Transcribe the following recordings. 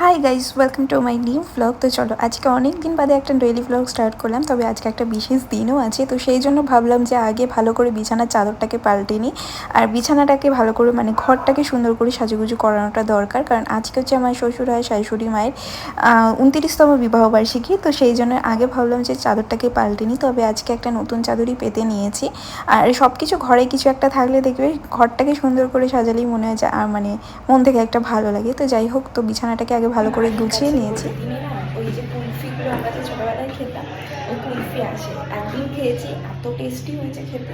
Hi guys welcome to my new blog তো চলো, আজকে অনেক দিন বাদে একটা ডেইলি ব্লগ স্টার্ট করলাম, তবে আজকে একটা বিশেষ দিনও আছে। তো সেই জন্য ভাবলাম যে আগে ভালো করে বিছানার চাদরটাকে পাল্টে নিই, আর বিছানাটাকে ভালো করে মানে ঘরটাকে সুন্দর করে সাজুগুজু করানোটা দরকার, কারণ আজকে হচ্ছে আমার শ্বশুর হয় শাশুড়ি মায়ের উনতিরিশতম বিবাহবার্ষিকী তো সেই জন্য আগে ভাবলাম যে চাদরটাকে পাল্টে নিই, তবে আজকে একটা নতুন চাদরই পেতে নিয়েছি। আর সব কিছু ঘরে কিছু একটা থাকলে দেখবে ঘরটাকে সুন্দর করে সাজালেই মনে হয় যে আর মানে মন থেকে একটা ভালো লাগে। তো যাই হোক, তো বিছানাটাকে আগে ভালো করে গুছিয়ে নিয়েছি। ওই যে কুলফিগুলো খেতাম, ওই কুলফি খেয়েছি, এত টেস্টি হয়েছে খেতে।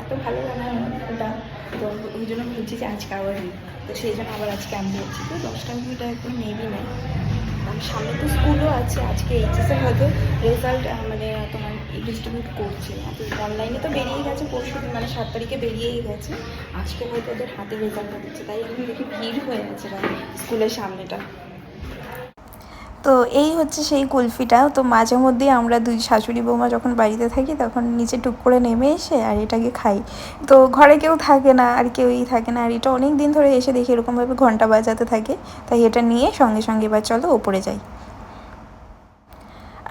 এত ভালো ওই জন্য যে আজকে আবার তো সেই জন্য আবার আজকে তো দশটা আর সামনে তো স্কুলও আছে, আজকে এইচএসের হয়তো রেজাল্ট মানে তোমার ডিস্ট্রিবিউট করছে। অনলাইনে তো বেরিয়ে গেছে, পরশু মানে সাত তারিখে বেরিয়েই গেছে। আজকে হয়তো ওদের হাতে রেজাল্টটা দিচ্ছে। তাই আমি দেখি ভিড় হয়ে গেছে স্কুলের সামনেটা। তো এই হচ্ছে সেই কুলফিটা। তো মাঝে মধ্যেই আমরা দুই শাশুড়ি বৌমা যখন বাড়িতে থাকি, তখন নিচে টুক করে নেমে এসে আর এটাকে খাই। তো ঘরে কেউ থাকে না, আর কেউই থাকে না। আর এটা অনেক দিন ধরে এসে দেখি এরকমভাবে ঘণ্টা বাজাতে থাকে। তাই এটা নিয়ে সঙ্গে সঙ্গে এবার চলো ওপরে যাই।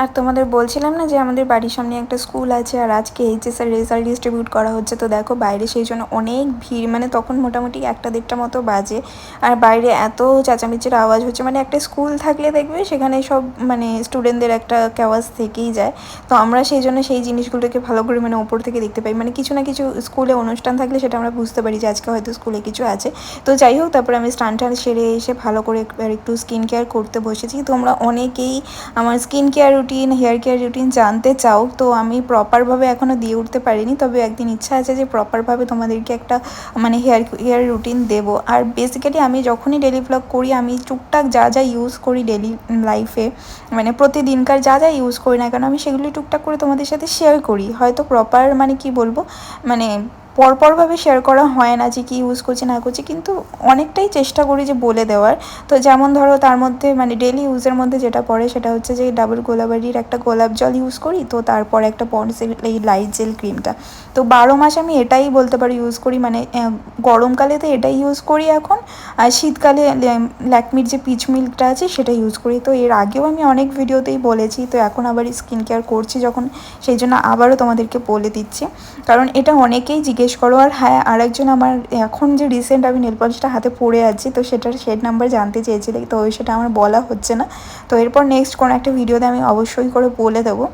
আর তোমাদের বলছিলাম না যে আমাদের বাড়ির সামনে একটা স্কুল আছে, আর আজকে এইচএসের রেজাল্ট ডিস্ট্রিবিউট করা হচ্ছে। তো দেখো, বাইরে সেই জন্য অনেক ভিড় মানে তখন মোটামুটি একটা দেড়টা মতো বাজে। আর বাইরে এত চেঁচামেচির আওয়াজ হচ্ছে মানে একটা স্কুল থাকলে দেখবে সেখানে সব মানে স্টুডেন্টদের একটা ক্যাওয়াজ থেকেই যায়। তো আমরা সেই জন্য সেই জিনিসগুলোকে ভালো করে মানে ওপর থেকে দেখতে পাই। মানে কিছু না কিছু স্কুলে অনুষ্ঠান থাকলে সেটা আমরা বুঝতে পারি যে আজকে হয়তো স্কুলে কিছু আছে। তো যাই হোক, তারপরে আমি স্টান টান সেরে এসে ভালো করে একটু স্কিন কেয়ার করতে বসেছি। তোমরা অনেকেই আমার skin care routine hair care routine জানতে চাও, তো আমি প্রপারভাবে এখনও দিয়ে উঠতে পারিনি। তবে একদিন ইচ্ছা আছে যে প্রপারভাবে তোমাদেরকে একটা মানে হেয়ার হেয়ার রুটিন দেব। আর বেসিক্যালি আমি যখনই ডেলি ব্লগ করি, আমি টুকটাক যা যা ইউজ করি ডেলি লাইফে মানে প্রতিদিনকার যা যা ইউজ করি না কেন, আমি সেগুলি টুকটাক করে তোমাদের সাথে শেয়ার করি। হয়তো প্রপার মানে কি বলব মানে পরপরভাবে শেয়ার করা হয় না যে কী ইউজ করছি, না করছি, কিন্তু অনেকটাই চেষ্টা করি যে বলে দেওয়ার। তো যেমন ধরো তার মধ্যে মানে ডেলি ইউজের মধ্যে যেটা পড়ে সেটা হচ্ছে যে ডাবল গোলাবাড়ির একটা গোলাপ জল ইউজ করি, তো তারপর একটা পন্ডসের এই লাইট জেল ক্রিমটা তো বারো মাস আমি এটাই বলতে পারি ইউজ করি মানে গরমকালে তো এটাই ইউজ করি এখন। আর শীতকালে ল্যাকমির যে পিচ মিল্কটা আছে সেটা ইউজ করি। তো এর আগেও আমি অনেক ভিডিওতেই বলেছি, তো এখন আবার স্কিন কেয়ার করছি যখন, সেই জন্য আবারও তোমাদেরকে বলে দিচ্ছি। কারণ এটা অনেকেই জিজ্ঞেস জিজ্ঞেস করো, আর হ্যাঁ আরেকজন আমার, এখন যে রিসেন্ট আমি নেল পলিশটা হাতে পড়ে আছি, তো সেটার শেড নাম্বার জানতে চেয়েছিলে, তো সেটা আমার বলা হচ্ছে না। তো এরপর নেক্সট কোনো একটা ভিডিওতে আমি অবশ্যই করে বলে দেবো।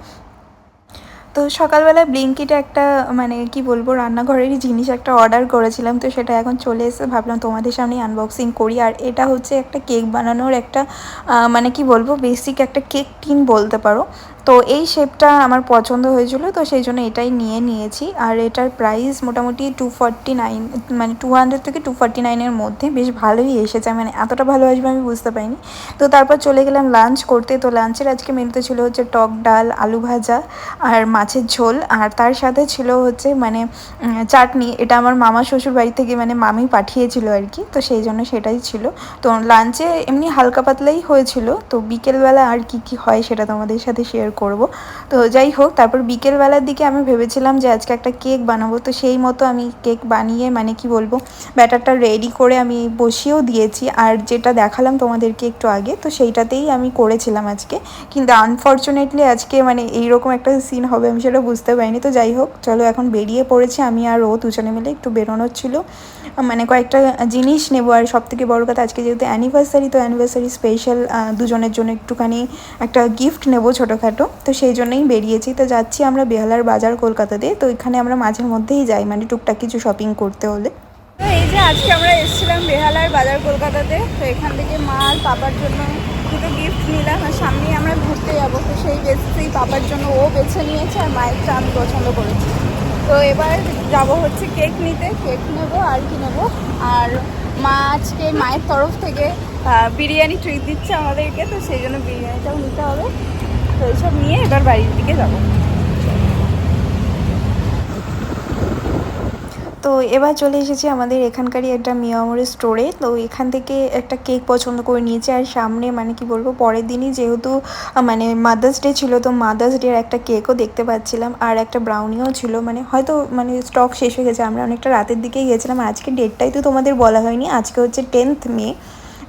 তো সকালবেলায় ব্লিঙ্কিটে একটা মানে কি বলব, রান্নাঘরেরই জিনিস একটা অর্ডার করেছিলাম, তো সেটা এখন চলে এসে ভাবলাম তোমাদের সামনে আনবক্সিং করি। আর এটা হচ্ছে একটা কেক বানানোর একটা মানে কি বলব বেসিক একটা কেক টিন বলতে পারো। তো এই শেপটা আমার পছন্দ হয়েছিল, তো সেই জন্য এটাই নিয়ে নিয়েছি। আর এটার প্রাইস মোটামুটি টু নাইন মানে টু হান্ড্রেড থেকে টু ফর্টি নাইনের মধ্যে। বেশ ভালোই এসেছে মানে এতটা ভালো আসবে আমি বুঝতে পারিনি। তো তারপর চলে গেলাম লাঞ্চ করতে। তো লাঞ্চের আজকে মেনুতে ছিল হচ্ছে টক ডাল, আলু ভাজা আর মাছের ঝোল। আর তার সাথে ছিল হচ্ছে মানে চাটনি। এটা আমার মামা শ্বশুর বাড়ি থেকে মানে মামি পাঠিয়েছিল আর কি। তো সেই জন্য সেটাই ছিল। তো লাঞ্চে এমনি হালকা পাতলাই হয়েছিল। তো বিকেলবেলা আর কি কি হয় সেটা তোমাদের সাথে শেয়ার করব। তো যাই হোক, তারপর বিকেলবেলার দিকে আমি ভেবেছিলাম যে আজকে একটা কেক বানাবো। তো সেই মতো আমি কেক বানিয়ে মানে কি বলব, ব্যাটারটা রেডি করে আমি বসিয়েও দিয়েছি। আর যেটা দেখালাম তোমাদেরকে একটু আগে, তো সেইটাতেই আমি করেছিলাম আজকে। কিন্তু আনফর্চুনেটলি আজকে মানে এইরকম একটা সিন হবে আমি সেটা বুঝতে পারিনি। তো যাই হোক, চলো এখন বেরিয়ে পড়েছি। আমি আর ও দুজনে মিলে একটু বেরোনোর ছিল। মানে কয়েকটা জিনিস নেব। আর সব থেকে বড়ো কথা, আজকে যেহেতু অ্যানিভার্সারি তো অ্যানিভার্সারি স্পেশাল দুজনের জন্য একটুখানি একটা গিফট নেব ছোটোখাটো। তো সেই জন্যই বেরিয়েছি। তো যাচ্ছি আমরা বেহালার বাজার কলকাতাতে তো এখানে আমরা মাঝে মধ্যেই যাই মানে টুকটাক কিছু শপিং করতে হলে। তো এই যে আজকে আমরা এসেছিলাম বেহালার বাজার কলকাতাতে তো এখান থেকে মা পাপার জন্য দুটো গিফট নিলাম আর সামনেই আমরা ঘুরতে যাব। তো সেই বেসেই পাপার জন্য ও বেছে নিয়েছে আর মায়েরটা আমি পছন্দ করেছি। তো এবার যাব হচ্ছে কেক নিতে। কেক নেব, আর কি নেব? আর মা আজকে মায়ের তরফ থেকে বিরিয়ানি ট্রিট দিচ্ছে আমাদেরকে। তো সেই জন্য বিরিয়ানিটাও নিতে হবে। তো এইসব নিয়ে এবার বাড়ির দিকে যাব। তো এবার চলে এসেছি আমাদের এখানকারই একটা মিয়ামরের স্টোরে তো এখান থেকে একটা কেক পছন্দ করে নিয়েছি। আর সামনে মানে কি বলব, পরের দিনই যেহেতু মানে মাদার্স ডে ছিল, তো মাদার্স ডের একটা কেকও দেখতে পাচ্ছিলাম। আর একটা ব্রাউনিও ছিল। মানে হয়তো মানে স্টক শেষ হয়ে গেছে। আমরা অনেকটা রাতের দিকেই গেছিলাম। আজকে ডেটটাই তো তোমাদের বলা হয়নি। আজকে হচ্ছে টেন্থ মে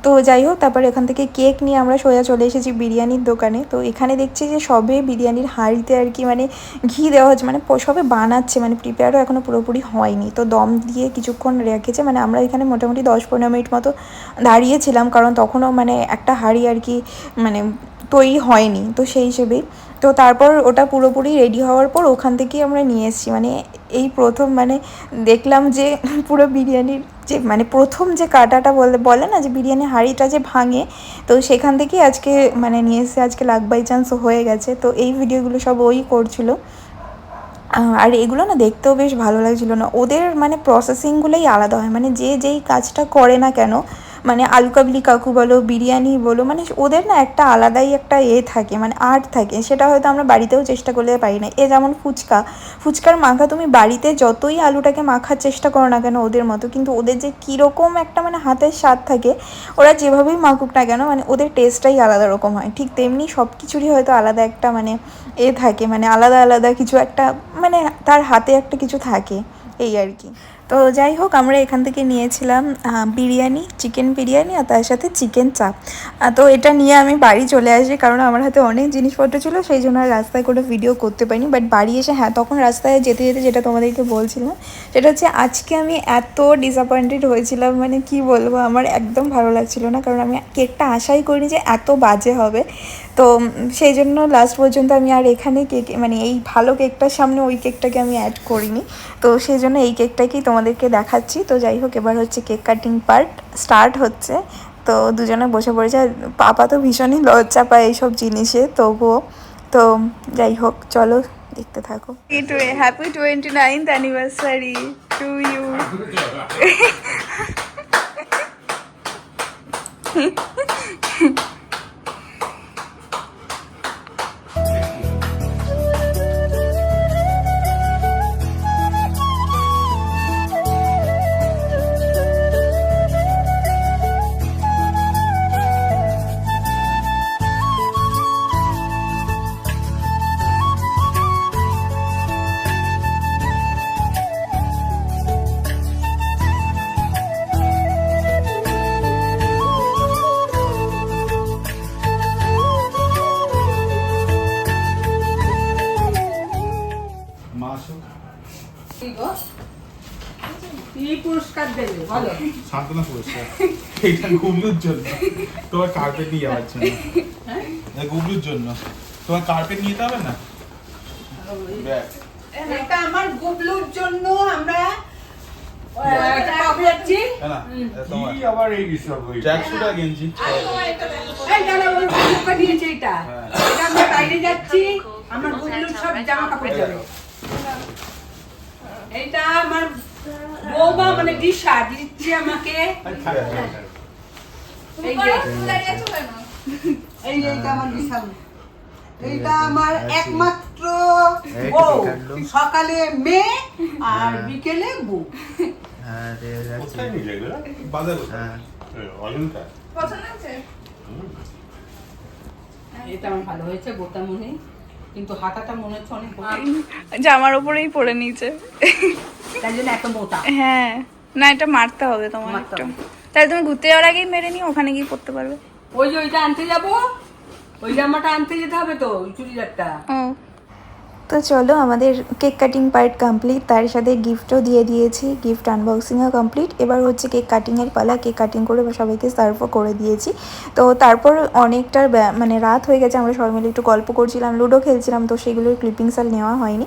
তো যাই হোক, তারপর এখান থেকে কেক নিয়ে আমরা সোজা চলে এসেছি বিরিয়ানির দোকানে। তো এখানে দেখছি যে সবে বিরিয়ানির হাঁড়িতে আর কি মানে ঘি দেওয়া হচ্ছে মানে সবে বানাচ্ছে মানে প্রিপেয়ারও এখনও পুরোপুরি হয়নি। তো দম দিয়ে কিছুক্ষণ রেখেছে মানে আমরা এখানে মোটামুটি দশ পনেরো মিনিট মতো দাঁড়িয়েছিলাম, কারণ তখনও মানে একটা হাঁড়ি আর কি মানে তৈরি হয়নি। তো সেই হিসেবেই তো তারপর ওটা পুরোপুরি রেডি হওয়ার পর ওখান থেকেই আমরা নিয়ে এসেছি। মানে এই প্রথম মানে দেখলাম যে পুরো বিরিয়ানির যে মানে প্রথম যে কাটাটা বলে বলে না যে বিরিয়ানি হাঁড়িটা যে ভাঙে, তো সেখান থেকেই আজকে মানে নিয়ে এসে আজকে লাক বাই চান্স হয়ে গেছে। তো এই ভিডিওগুলো সব ওই করছিল। আর এগুলো না দেখতেও বেশ ভালো লাগছিল না। ওদের মানে প্রসেসিংগুলোই আলাদা হয়। মানে যে যেই কাজটা করে না কেন মানে আলু কাবলি কাকু বলো, বিরিয়ানি বলো মানে ওদের না একটা আলাদাই একটা এ থাকে মানে আর্ট থাকে। সেটা হয়তো আমরা বাড়িতেও চেষ্টা করলে পারি না। এ যেমন ফুচকা, ফুচকার মাখা তুমি বাড়িতে যতই আলুটাকে মাখার চেষ্টা করো না কেন ওদের মতো, কিন্তু ওদের যে কীরকম একটা মানে হাতের স্বাদ থাকে, ওরা যেভাবেই মাখুক না কেন মানে ওদের টেস্টটাই আলাদা রকম হয়। ঠিক তেমনি সব কিছুরই হয়তো আলাদা একটা মানে এ থাকে মানে আলাদা আলাদা কিছু একটা মানে তার হাতে একটা কিছু থাকে, এই আর কি। তো যাই হোক, আমরা এখান থেকে নিয়েছিলাম বিরিয়ানি চিকেন বিরিয়ানি আর তার সাথে চিকেন চাপ তো এটা নিয়ে আমি বাড়ি চলে আসি, কারণ আমার হাতে অনেক জিনিসপত্র ছিল, সেই জন্য আর রাস্তায় কোনো ভিডিও করতে পারিনি। বাট বাড়ি এসে হ্যাঁ তখন রাস্তায় যেতে যেতে যেটা তোমাদেরকে বলছিলাম, সেটা হচ্ছে আজকে আমি এত ডিসঅ্যাপয়েন্টেড হয়েছিলাম মানে কি বলব, আমার একদম ভালো লাগছিল না। কারণ আমি কেকটা আশাই করিনি যে এত বাজে হবে। তো সেই জন্য লাস্ট পর্যন্ত আমি আর এখানে কেক মানে এই ভালো কেকটার সামনে ওই কেকটাকে আমি অ্যাড করিনি। তো সেই জন্য এই কেকটাকেই তোমাদেরকে দেখাচ্ছি। তো যাই হোক এবার হচ্ছে কেক কাটিং পার্ট স্টার্ট হচ্ছে। তো দুজনে বসে পড়েছে। আর পাপা তো ভীষণই লজ্জা পায় এইসব জিনিসে তবুও। তো যাই হোক চলো দেখতে থাকো। Happy twenty ninth anniversary to you সান্ত্বনা পুরস্কার এইটা গুবলুর জন্য। তোমার কার্পেট নিয়ে যাওয়ার জন্য। গুবলুর জন্য। তোমার কার্পেট নিয়ে যেতে হবে না? এটা আমার গুবলুর জন্য আমরা হ্যাঁ। আমরা বাইরে যাচ্ছি আমার গুবলুর সব জামা কাপড় এইটা আমার বৌমা মানে দিশা দিচ্ছি আমাকে এই যে এইটা আমার বিশাল। এইটা আমার একমাত্র বউ। সকালে মেয়ে আর বিকেলে বউ। জামার ওপরেই পরে নিয়েছে তাই জন্য এত মোটা। হ্যাঁ। না এটা মারতে হবে তোমার একটু। তাহলে তুমি ঘুরতে যাওয়ার আগেই মেরে নিও ওখানে গিয়ে পড়তে পারবে। ওই যে ওইটা আনতে যাব? ওই জামাটা আনতে যেতে হবে তো ওই চুড়িদারটা? তো চলো, আমাদের কেক কাটিং পার্ট কমপ্লিট তার সাথে গিফটও দিয়ে দিয়েছি। গিফট আনবক্সিংও কমপ্লিট এবার হচ্ছে কেক কাটিংয়ের পালা। কেক কাটিং করে সবাইকে সার্ভও করে দিয়েছি। তো তারপর অনেকটা ব্যা- মানে রাত হয়ে গেছে। আমরা সবাই মিলে একটু গল্প করছিলাম, লুডো খেলছিলাম। তো সেগুলোর ক্লিপিংস আর নেওয়া হয়নি।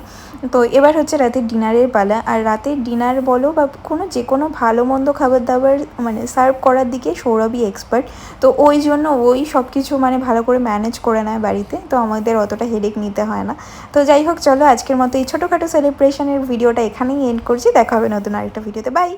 তো এবার হচ্ছে রাতের ডিনারের পালা। আর রাতের ডিনার বলো বা কোনো যে কোনো ভালো মন্দ খাবার দাবার মানে সার্ভ করার দিকে সৌরভই এক্সপার্ট তো ওই জন্য ওই সব কিছু মানে ভালো করে ম্যানেজ করে নেয় বাড়িতে। তো আমাদের অতটা হেডেক নিতে হয় না। তো যাই হোক, চলো আজকের মতো এই ছোটোখাটো সেলিব্রেশনের ভিডিওটা এখানেই এন্ড করছি। দেখা হবে নতুন আরেকটা ভিডিওতে বাই